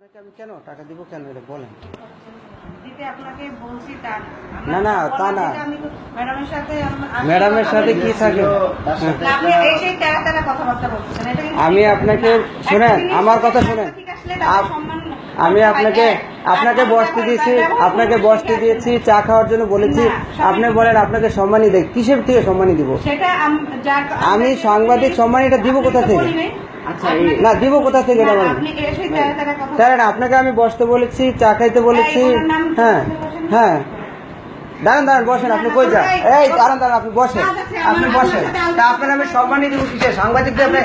আপনাকে আমি কেন? টাকা দিব কেন? এটা বলেন। আপনাকে না, না, তা না। ম্যাডামের সাথে কি থাকে? আমি আপনাকে শোনেন আমার কথা শুনেন। আমি আপনাকে আপনাকে বসতে দিয়েছি আপনাকে বসতে দিয়েছি চা খাওয়ার জন্য বলেছি। আপনি বলেন আপনাকে সম্মানই দেয় কিসের থেকে সম্মানই দিব? সেটা আম- সাংবাদিক সম্মান এটা দিব কোথা থেকে? আচ্ছা, না দিব কোথা থেকে এটা বলেন? তেরা আপনাকে আমি বসতে বলেছি চা খাইতে বলেছি? হ্যাঁ হ্যাঁ। দাঁড়ান দাঁড়ান বসেন আপনি কই যান? এই দাঁড়ান দাঁড়ান আপনি বসেন আপনি বসেন। তা আপনার আমি সম্মানই দিব কিসে সাংবাদিক আপনি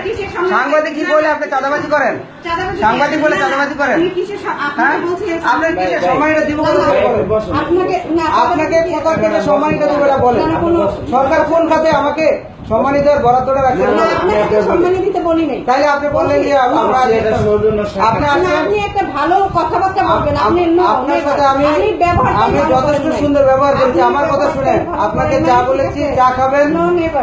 সাংবাদিক কি বলে আপনি চাঁদাবাজি করেন? সাংবাদিক বলে চাঁদাবাজি করেন? হ্যাঁ? আপনাকে আপনার কিসের ভাই, দিব। আপনাকে আপনাকে চাঁদাবাজি কোথা দিয়ে- থেকে সম্মানিত দেবো বলেন। সরকার কোন খাতে আমাকে সম্মানিত বরাদ্দটা রাখছে না, আপনাকে তো সম্মানী দিতে বলি নাই। তাহলে আপনি বললেন যে। আপনি একটা ভালো কথাবার্তা বলবেন আপনার সাথে আমি আমি যথেষ্ট সুন্দর ব্যবহার করেছি। আমার কথা শুনেন। আপনাকে চা নাই, বলেছি চা খাবেন।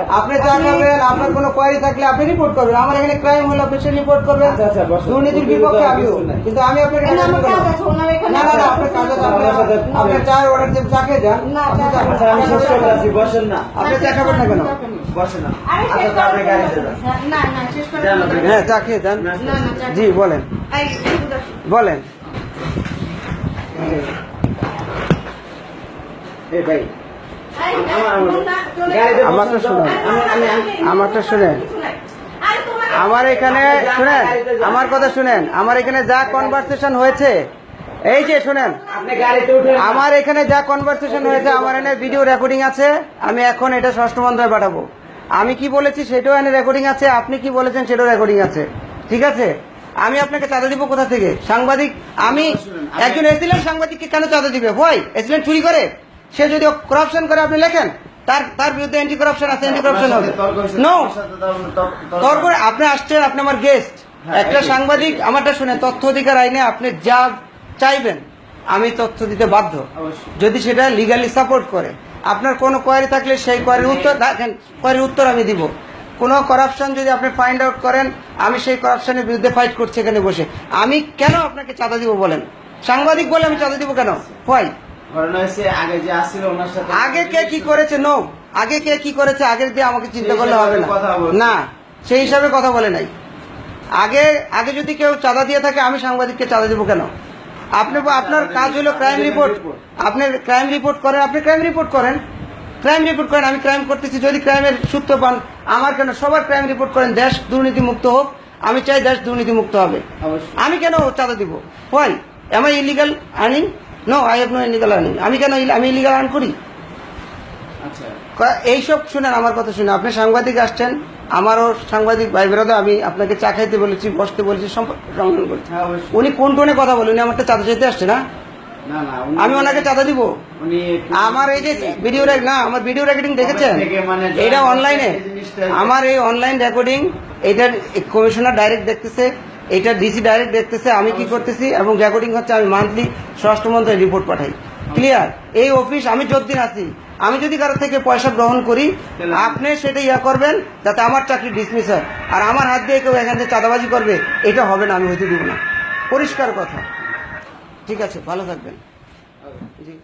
আপনি চা আপনি- খাবেন। আপনার কোনো কোয়ারি থাকলে আপনি রিপোর্ট করবেন। আমার এখানে ক্রাইম হলে আপনি সে রিপোর্ট করবেন। আচ্ছা, আচ্ছা, দুর্নীতির বিপক্ষে আমিও। কিন্তু আমি আপনাকে না, না না। আপনার কাজ আছে। আপনি- চায়ের অর্ডার দিয়ে চা খেয়ে যান। আপনি চা খাবেন। না। কেন? আচ্ছা। হ্যাঁ চা খেয়ে জি বলেন। বলেন। আমারটা। শোনান। আমি- আমি- আমি- আমারটা শুনেন। আমার এখানে শুনেন আমার কথা শুনেন। আমার এখানে যা কনভারসেশন হয়েছে এই যে শুনেন। আপনি গাড়িতে উঠে আমার এখানে যা কনভারসেশন হয়েছে আমার এখানে ভিডিও রেকর্ডিং আছে। আমি এখন এটা ষষ্ঠ মন্ত্রায় পাঠাবো। আমি কি বলেছি সেটাও এখানে রেকর্ডিং আছে আপনি কি বলেছেন সেটাও রেকর্ডিং আছে। ঠিক আছে? আমি আপনাকে চাঁদা দিব কোথা থেকে? সাংবাদিক আমি একজন এসিলেন্ট সাংবাদিককে কেন চাঁদা দিবে? ভয় এসিলেন্ট চুরি করে? সে যদি করাপশন করে আপনি লেখেন। তার তার বিরুদ্ধে অ্যান্টি করাপশন আছে অ্যান্টি করাপশন হবে। নো তর্ক আপনি আসছেন আপনি আমার গেস্ট হ্যাঁ, একটা সাংবাদিক আমারটা শুনে তথ্য অধিকার আইনে আপনি যা চাইবেন আমি তথ্য দিতে বাধ্য। যদি সেটা লিগালি সাপোর্ট করে আপনার কোনো কোয়ারি থাকলে সেই কোয়ারির উত্তর দেখেন কোয়ারির উত্তর আমি দিব। কোনো করাপশন যদি আপনি ফাইন্ড আউট করেন আমি সেই করাপশনের বিরুদ্ধে ফাইট করছি এখানে বসে। আমি কেন আপনাকে চাঁদা দিব বলেন? সাংবাদিক বলে আমি চাঁদা দিব কেন? হয় আগে কে কি করেছে? নো আগে কে কি করেছে? আগের দিয়ে আমাকে চিন্তা করলে হবে না। না সেই হিসাবে কথা বলে নাই। আগে আগে যদি কেউ চাঁদা দিয়ে থাকে আমি সাংবাদিককে চাঁদা দেবো কেন? আপনি আপনার কাজ হলো ক্রাইম রিপোর্ট আপনি ক্রাইম রিপোর্ট করেন আপনি ক্রাইম রিপোর্ট করেন। ক্রাইম রিপোর্ট করেন আমি ক্রাইম করতেছি যদি ক্রাইমের সূত্র পান আমার কেন সবার ক্রাইম রিপোর্ট করেন দেশ দুর্নীতি মুক্ত হোক আমি চাই দেশ দুর্নীতি মুক্ত হবে। আমি কেন চাঁদা দিব? হয় am I illegal earning no I have no illegal earning আমি কেন আমি ইলিগাল আর্ন করি? আচ্ছা। এইসব শুনেন আমার কথা শুনে। আপনি সাংবাদিক আসছেন আমারও সাংবাদিক ভাই বেরোদা আমি আপনাকে চা খাইতে বলেছি বসতে বলেছি সম্পর্ক সমাধান করেছি। হ্যাঁ উনি কোন টোনে কথা বলেন? উনি আমারটা চাঁদা চাইতে আসছে না। আমি ওনাকে চাঁদা দিব। আমার এই যে ভিডিও না আমার ভিডিও রেকর্ডিং দেখেছেন? মানে এটা অনলাইনে আমার এই অনলাইন রেকর্ডিং এটার কমিশনার ডাইরেক্ট দেখতেছে এটা ডিসি ডাইরেক্ট দেখতেছে আমি কি করতেছি এবং রেকর্ডিং হচ্ছে আমি মান্থলি স্বরাষ্ট্র মন্ত্রণালয়ে রিপোর্ট পাঠাই। ক্লিয়ার এই অফিস আমি যতদিন আছি আমি যদি কারোর থেকে পয়সা গ্রহণ করি আপনি সেটা ইয়া করবেন যাতে আমার চাকরি ডিসমিস হয়। আর আমার হাত দিয়ে কেউ এখান থেকে চাঁদাবাজি করবে এটা হবে না আমি হইতে দিব না। পরিষ্কার কথা। ঠিক আছে ভালো থাকবেন। জি